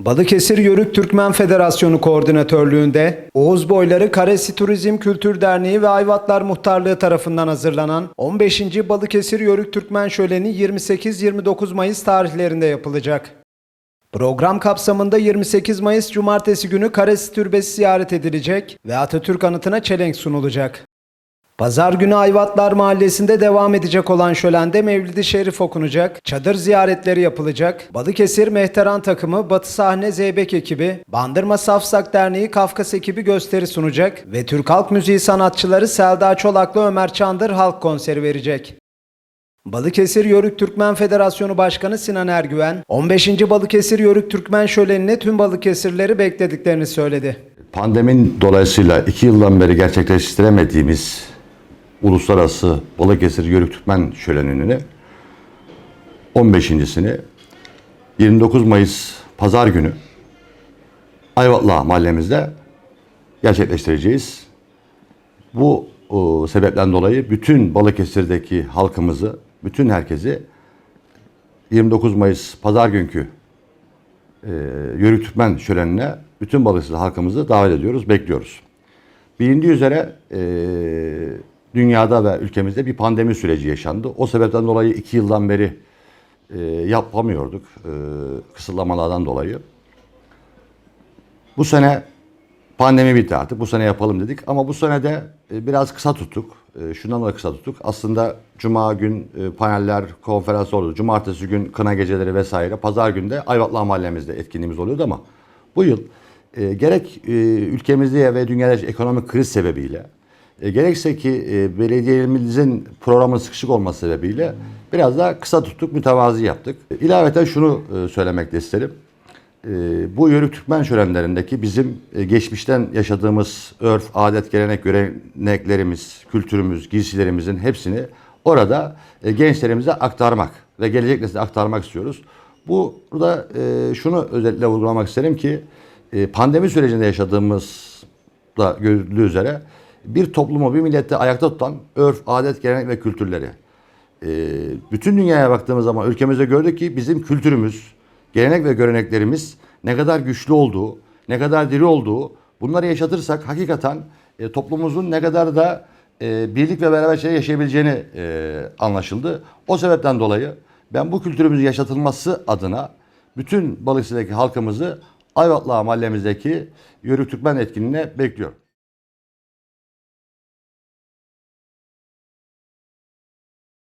Balıkesir Yörük Türkmen Federasyonu Koordinatörlüğünde Oğuz Boyları Karesi Turizm Kültür Derneği ve Ayvatlar Muhtarlığı tarafından hazırlanan 15. Balıkesir Yörük Türkmen Şöleni 28-29 Mayıs tarihlerinde yapılacak. Program kapsamında 28 Mayıs Cumartesi günü Karesi Türbesi ziyaret edilecek ve Atatürk anıtına çelenk sunulacak. Pazar günü Ayvatlar Mahallesi'nde devam edecek olan şölende Mevlid-i Şerif okunacak, çadır ziyaretleri yapılacak, Balıkesir Mehteran takımı, Batı Sahne Zeybek ekibi, Bandırma Safsak Derneği Kafkas ekibi gösteri sunacak ve Türk Halk Müziği sanatçıları Selda Çolak'la Ömer Çandır halk konseri verecek. Balıkesir Yörük Türkmen Federasyonu Başkanı Sinan Ergüven, 15. Balıkesir Yörük Türkmen Şöleni'ne tüm Balıkesirleri beklediklerini söyledi. Pandemin dolayısıyla iki yıldan beri gerçekleştiremediğimiz Uluslararası Balıkesir Yörük Türkmen Şöleni'ni 15.sini 29 Mayıs Pazar günü Ayvatla mahallemizde gerçekleştireceğiz. Bu o, sebepten dolayı bütün Balıkesir'deki halkımızı, bütün herkesi 29 Mayıs Pazar günkü e, Yörük Türkmen şölenine bütün Balıkesir halkımızı davet ediyoruz, bekliyoruz. Bilindiği üzere e, dünyada ve ülkemizde bir pandemi süreci yaşandı. O sebepten dolayı iki yıldan beri e, yapamıyorduk e, kısıtlamalardan dolayı. Bu sene pandemi bitti artık. Bu sene yapalım dedik ama bu sene de e, biraz kısa tuttuk. E, Şundan dolayı kısa tuttuk. Aslında cuma gün e, paneller, konferans oldu. Cumartesi gün kına geceleri vesaire. Pazar günde Ayvatlı mahallemizde etkinliğimiz oluyordu ama bu yıl e, gerek e, ülkemizde ve dünyada ekonomik kriz sebebiyle e, gerekse ki e, belediyemizin programın sıkışık olması sebebiyle biraz daha kısa tuttuk, mütevazi yaptık. İlaveten şunu e, söylemek de isterim. E, bu Yörük Türkmen şölenlerindeki bizim e, geçmişten yaşadığımız örf, adet, gelenek, göreneklerimiz, kültürümüz, giysilerimizin hepsini orada e, gençlerimize aktarmak ve gelecek nesile aktarmak istiyoruz. Bu burada e, şunu özellikle vurgulamak isterim ki e, pandemi sürecinde yaşadığımız da görüldüğü üzere bir toplumu, bir millette ayakta tutan örf, adet, gelenek ve kültürleri. Ee, bütün dünyaya baktığımız zaman ülkemizde gördük ki bizim kültürümüz, gelenek ve göreneklerimiz ne kadar güçlü olduğu, ne kadar diri olduğu, bunları yaşatırsak hakikaten e, toplumumuzun ne kadar da e, birlik ve beraber yaşayabileceğini e, anlaşıldı. O sebepten dolayı ben bu kültürümüzün yaşatılması adına bütün Balıkesir'deki halkımızı Ayvatlı mahallemizdeki Yörük Türkmen etkinliğine bekliyorum.